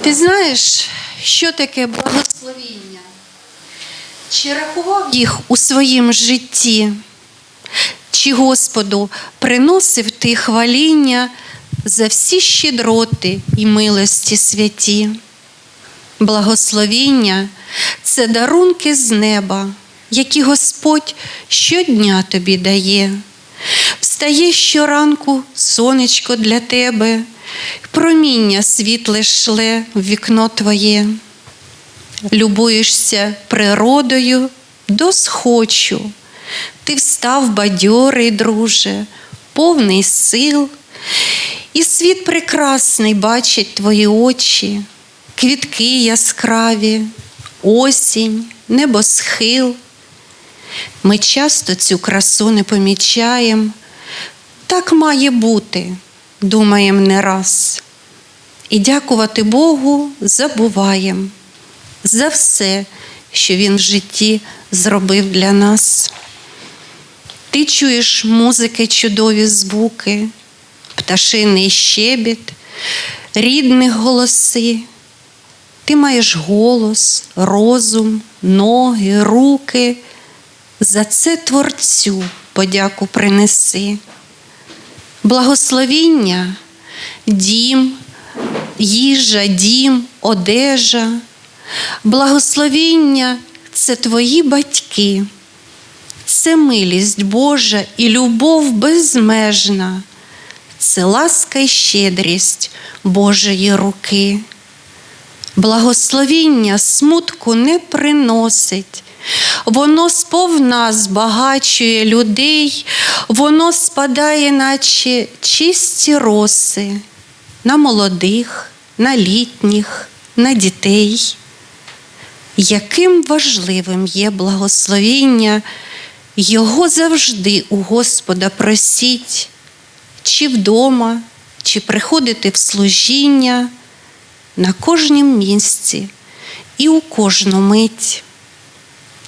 Ти знаєш, що таке благословіння? Чи рахував їх у своїм житті? Чи Господу приносив ти хваління за всі щедроти і милості святі? Благословіння це дарунки з неба, які Господь щодня тобі дає. Встає щоранку сонечко для тебе, проміння світле шле в вікно твоє. Любуєшся природою до схочу. Ти встав бадьорий, друже, повний сил, і світ прекрасний бачить твої очі, квітки яскраві, осінь, небосхил. Ми часто цю красу не помічаємо. Так має бути, думаємо не раз. І дякувати Богу забуваємо за все, що Він в житті зробив для нас. Ти чуєш музики, чудові звуки, пташиний щебіт, рідних голоси. Ти маєш голос, розум, ноги, руки. За це Творцю подяку принеси. Благословіння, дім, їжа, дім, одежа. Благословіння це твої батьки, це милість Божа і любов безмежна, це ласка і щедрість Божої руки. Благословіння смутку не приносить. Воно сповна збагачує людей, воно спадає, наче чисті роси на молодих, на літніх, на дітей. Яким важливим є благословіння, його завжди у Господа просіть, чи вдома, чи приходити в служіння на кожнім місці і у кожну мить.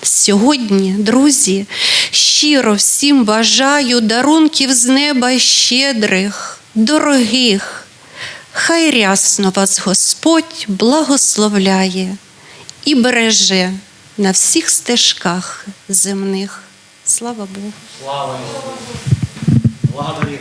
Сьогодні, друзі, щиро всім бажаю дарунків з неба щедрих, дорогих. Хай рясно вас Господь благословляє і береже на всіх стежках земних. Слава Богу! Слава Ісусу! Благодарим.